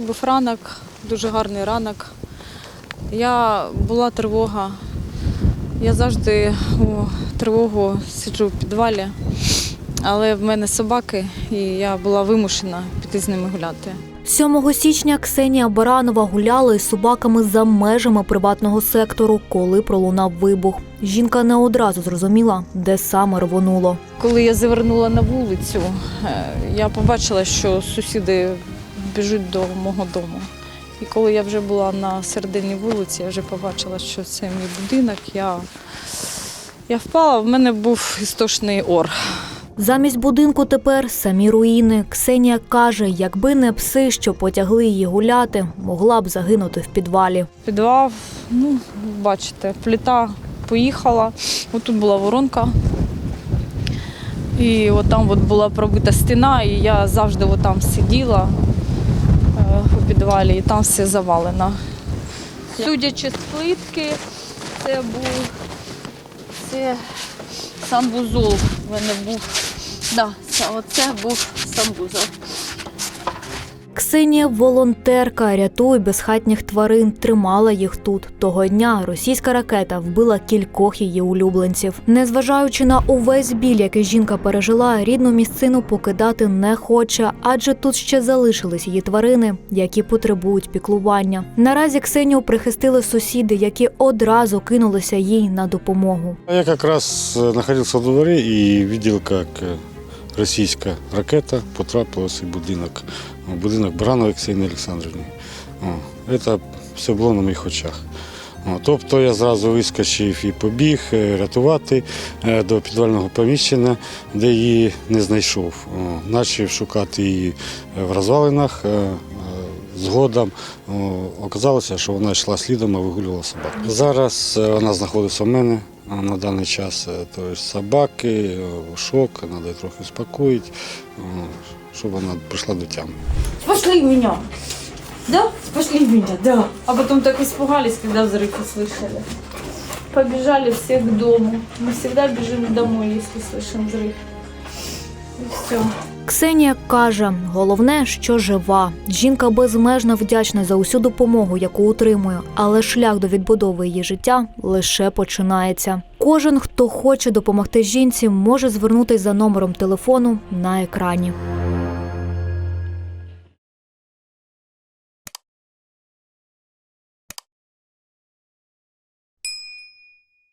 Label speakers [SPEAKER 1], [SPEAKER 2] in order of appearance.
[SPEAKER 1] був ранок, дуже гарний ранок. Я була тривога. Я завжди у тривогу сиджу в підвалі, але в мене собаки, і я була вимушена піти з ними гуляти.
[SPEAKER 2] 7 січня Ксенія Баранова гуляла із собаками за межами приватного сектору, коли пролунав вибух. Жінка не одразу зрозуміла, де саме рвонуло.
[SPEAKER 1] Коли я завернула на вулицю, е, я побачила, що сусіди біжуть до мого дому. І коли я вже була на середині вулиці, я вже побачила, що це мій будинок. Я, я впала, в мене був істошний ор.
[SPEAKER 2] Замість будинку тепер самі руїни. Ксенія каже, якби не пси, що потягли її гуляти, могла б загинути в підвалі.
[SPEAKER 1] Підвал, ну, бачите, плита поїхала. Отут була воронка. І от там от була пробита стіна, і я завжди от там сиділа у підвалі, і там все завалено. Судячи з плитки, це був це самбузол. У мене був. Да, це, оце був санвузол.
[SPEAKER 2] Ксенія волонтерка, рятує безхатніх тварин, тримала їх тут. Того дня російська ракета вбила кількох її улюбленців. Незважаючи на увесь біль, який жінка пережила, рідну місцину покидати не хоче, адже тут ще залишились її тварини, які потребують піклування. Наразі Ксенію прихистили сусіди, які одразу кинулися їй на допомогу.
[SPEAKER 3] Я как раз э, находился во дворе и российская ракета потрапила в цей будинок, будинок Баранової Ксенії Олександрівні. Це все було на моїх очах. Тобто я зразу вискочив і побіг е, рятувати е, до підвального поміщення, де її не знайшов. Почав шукати її в розвалинах. е, е, Згодом о, оказалося, що вона йшла слідом, а вигулювала собак. Зараз е, вона знаходиться в мене а на даний час. е, Тобто собаки, е, шок, треба її трохи успокоїти, о, щоб вона прийшла до тями.
[SPEAKER 1] Спасли меня. Да? Спасли меня, да. А потом так испугались, когда взрыв услышали. Побежали все к дому. Мы всегда бежим домой, если слышим взрыв. Все.
[SPEAKER 2] Ксенія каже, головне, що жива. Жінка безмежно вдячна за усю допомогу, яку отримує, але шлях до відбудови її життя лише починається. Кожен, хто хоче допомогти жінці, може звернутися за номером телефону на екрані.